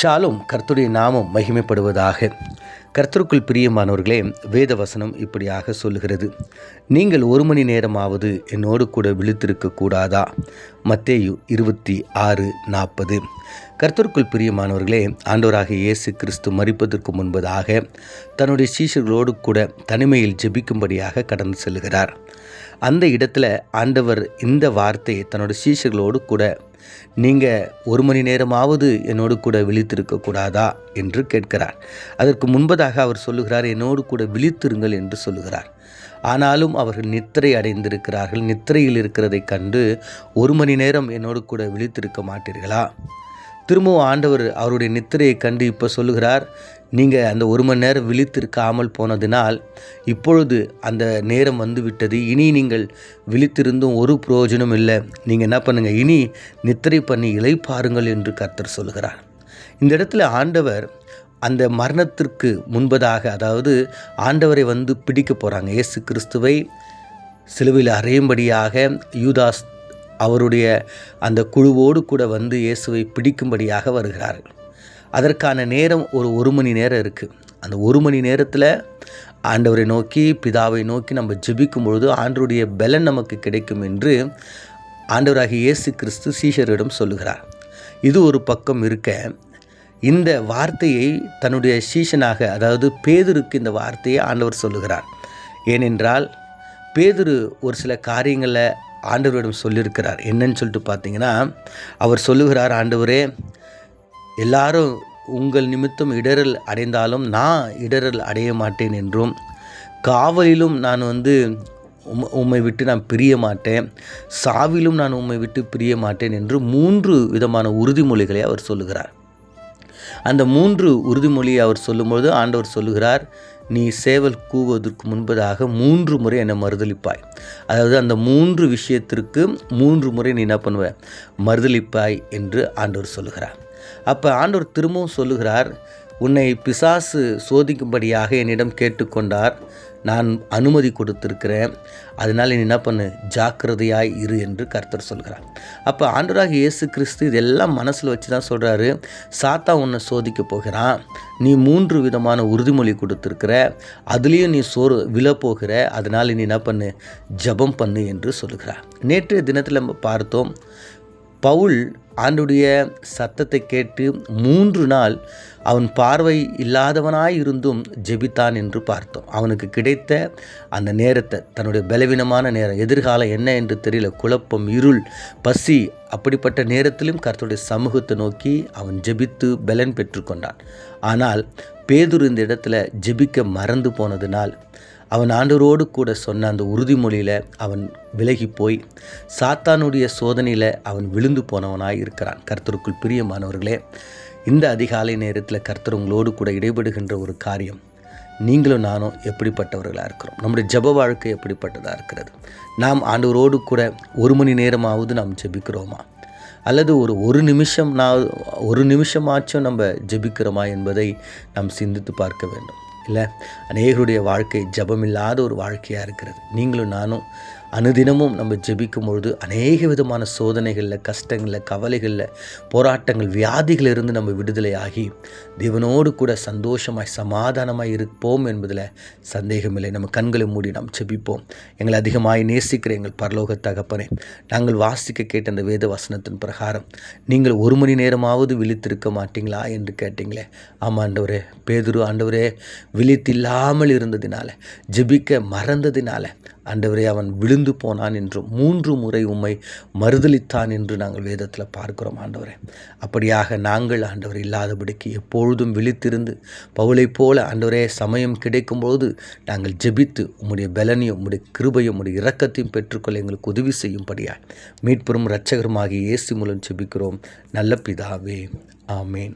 ஷாலும் கர்த்தருடைய நாமம் மகிமைப்படுவதாக. கர்த்தருக்குள் பிரியமானவர்களே வேத வசனம் இப்படியாக சொல்லுகிறது. நீங்கள் ஒரு மணி நேரமாவது என்னோடு கூட விழித்திருக்க கூடாதா? மத்தேயு இருபத்தி ஆறு நாற்பது. கர்த்தருக்குள் பிரியமானவர்களே ஆண்டோராக இயேசு கிறிஸ்து மறிப்பதற்கு முன்பதாக தன்னுடைய சீஷர்களோடு கூட தனிமையில் ஜெபிக்கும்படியாக கடந்து செல்கிறார் அந்த இடத்துல ஆண்டவர் இந்த வார்த்தையை தன்னோட சீஷர்களோடு கூட நீங்கள் ஒரு மணி நேரமாவது என்னோடு கூட விழித்திருக்க கூடாதா என்று கேட்கிறார். அதற்கு முன்பதாக அவர் சொல்லுகிறார் என்னோடு கூட விழித்திருங்கள் என்று சொல்லுகிறார். ஆனாலும் அவர்கள் நித்திரை அடைந்திருக்கிறார்கள். நித்திரையில் இருக்கிறதைக் கண்டு ஒரு மணி நேரம் என்னோடு கூட விழித்திருக்க மாட்டீர்களா? திரும்பவும் ஆண்டவர் அவருடைய நித்திரையை கண்டு இப்போ சொல்லுகிறார் நீங்கள் அந்த ஒரு மணி நேரம் விழித்திருக்காமல் போனதினால் இப்பொழுது அந்த நேரம் வந்து விட்டது இனி நீங்கள் விழித்திருந்தும் ஒரு பிரயோஜனம் இல்லை. நீங்கள் என்ன பண்ணுங்கள் இனி நித்திரை பண்ணி இழைப்பாருங்கள் என்று கர்த்தர் சொல்கிறார் இந்த இடத்துல ஆண்டவர் அந்த மரணத்திற்கு முன்பதாக அதாவது ஆண்டவரை வந்து பிடிக்க போகிறாங்க இயேசு கிறிஸ்துவை சிலுவையில் அறையும்படியாக யூதாஸ் அவருடைய அந்த குழுவோடு கூட வந்து இயேசுவை பிடிக்கும்படியாக வருகிறார்கள். அதற்கான நேரம் ஒரு ஒரு மணி நேரம் இருக்குது அந்த ஒரு மணி நேரத்தில் ஆண்டவரை நோக்கி பிதாவை நோக்கி நம்ம ஜெபிக்கும் பொழுது ஆண்டருடைய பலன் நமக்கு கிடைக்கும் என்று ஆண்டவராகிய இயேசு கிறிஸ்து சீஷரிடம் சொல்லுகிறார். இது ஒரு பக்கம் இருக்க இந்த வார்த்தையை தன்னுடைய சீஷனாக அதாவது பேதருக்கு இந்த வார்த்தையை ஆண்டவர் சொல்லுகிறார். ஏனென்றால் பேதுரு ஒரு சில காரியங்களை ஆண்டவரிடம் சொல்லியிருக்கிறார். என்னன்னு சொல்லிட்டு பார்த்தீங்கன்னா அவர் சொல்லுகிறார் ஆண்டவரே எல்லாரும் உங்கள் நிமித்தம் இடரல் அடைந்தாலும் நான் இடரல் அடைய மாட்டேன் என்றும் காவலிலும் நான் வந்து உம் உம்மை விட்டு நான் பிரிய மாட்டேன் சாவிலும் நான் உம்மை விட்டு பிரிய மாட்டேன் என்று மூன்று விதமான உறுதிமொழிகளை அவர் சொல்லுகிறார். அந்த மூன்று உறுதிமொழியை அவர் சொல்லும்போது ஆண்டவர் சொல்லுகிறார் நீ சேவல் கூவதற்கு முன்பதாக மூன்று முறை என்னை மறுதளிப்பாய் அதாவது அந்த மூன்று விஷயத்திற்கு மூன்று முறை நீ என்ன பண்ணுவ? மறுதளிப்பாய் என்று ஆண்டவர் சொல்லுகிறார். அப்போ ஆண்டவர் திரும்பவும் சொல்லுகிறார் உன்னை பிசாசு சோதிக்கும்படியாக என்னிடம் கேட்டுக்கொண்டார். நான் அனுமதி கொடுத்துருக்கிறேன். அதனால் நீ என்ன பண்ணு? ஜாக்கிரதையாய் இரு என்று கர்த்தர் சொல்கிறார். அப்போ ஆண்டராக இயேசு கிறிஸ்து இதெல்லாம் மனசில் வச்சு தான் சொல்கிறாரு சாத்தா உன்னை சோதிக்க போகிறான். நீ மூன்று விதமான உறுதிமொழி கொடுத்துருக்கிற. அதுலேயும் நீ சோறு விழப்போகிற. அதனால் நீ என்ன பண்ணு? ஜபம் பண்ணு என்று சொல்லுகிறார். நேற்றைய தினத்தில் நம்ம பார்த்தோம் பவுல் ஆண்டுடைய சத்தத்தை கேட்டு மூன்று நாள் அவன் பார்வை இல்லாதவனாய் இருந்தும் ஜெபித்தான் என்று பார்த்தோம். அவனுக்கு கிடைத்த அந்த நேரத்தை தன்னுடைய பலவீனமான நேரம் எதிர்காலம் என்ன என்று தெரியல. குழப்பம் இருள் பசி அப்படிப்பட்ட நேரத்திலும் கர்த்தருடைய சமூகத்தை நோக்கி அவன் ஜெபித்து பலன் பெற்றுக்கொண்டான். ஆனால் பேதுரு இந்த இடத்துல ஜெபிக்க மறந்து போனதினால் அவன் ஆண்டவரோடு கூட சொன்ன அந்த உறுதிமொழியில் அவன் விலகி போய் சாத்தானுடைய சோதனையில் அவன் விழுந்து போனவனாய் இருக்கிறான். கர்த்தருக்குள் பிரியமானவர்களே இந்த அதிகாலை நேரத்தில் கர்த்தர் உங்களோடு கூட இடைபடுகின்ற ஒரு காரியம் நீங்களும் நானும் எப்படிப்பட்டவர்களாக இருக்கிறோம்? நம்முடைய ஜப வாழ்க்கை எப்படிப்பட்டதாக இருக்கிறது? நாம் ஆண்டவரோடு கூட ஒரு மணி நேரமாவது நாம் ஜெபிக்கிறோமா? அல்லது ஒரு ஒரு நிமிஷம் நான் ஒரு நிமிஷமாச்சும் நம்ம ஜெபிக்கிறோமா என்பதை நாம் சிந்தித்து பார்க்க வேண்டும். இல்லை அநேகருடைய வாழ்க்கை ஜபமில்லாத ஒரு வாழ்க்கையாக இருக்கிறது. நீங்களும் நானும் அனுதினமும் நம்ம ஜெபிக்கும் பொழுது அநேக விதமான சோதனைகளில் கஷ்டங்களில் கவலைகளில் போராட்டங்கள் வியாதிகளிலிருந்து நம்ம விடுதலை ஆகி தேவனோடு கூட சந்தோஷமாய் சமாதானமாய் இருப்போம் என்பதில் சந்தேகமில்லை. நம்ம கண்களை மூடி நாம் ஜெபிப்போம். எங்களை அதிகமாய் நேசிக்கிற எங்கள் பரலோக தகப்பனே நாங்கள் வாசிக்க கேட்ட அந்த வேத வசனத்தின் பிரகாரம் நீங்கள் ஒரு மணி நேரமாவது விழித்திருக்க மாட்டீங்களா என்று கேட்டீங்களே. ஆமாம் ஆண்டவரே பேதுரு ஆண்டவரே விழித்தில்லாமல் இருந்ததினால ஜெபிக்க மறந்ததினால ஆண்டவரே அவன் விழுந்து போனான் என்றும் மூன்று முறை உம்மை மறுதளித்தான் என்று நாங்கள் வேதத்தில் பார்க்கிறோம் ஆண்டவரே. அப்படியாக நாங்கள் ஆண்டவர் இல்லாதபடிக்கு எப்பொழுதும் விழித்திருந்து பவுளை போல ஆண்டவரே சமயம் கிடைக்கும்போது நாங்கள் ஜெபித்து உம்முடைய பலனையும் உம்முடைய கிருபையும் உடைய இரக்கத்தையும் பெற்றுக்கொள்ள எங்களுக்கு உதவி செய்யும்படியாய் மீட்பெரும் இரட்சகருமாகிய இயேசு மூலம் ஜெபிக்கிறோம். நல்ல பிதாவே ஆமேன்.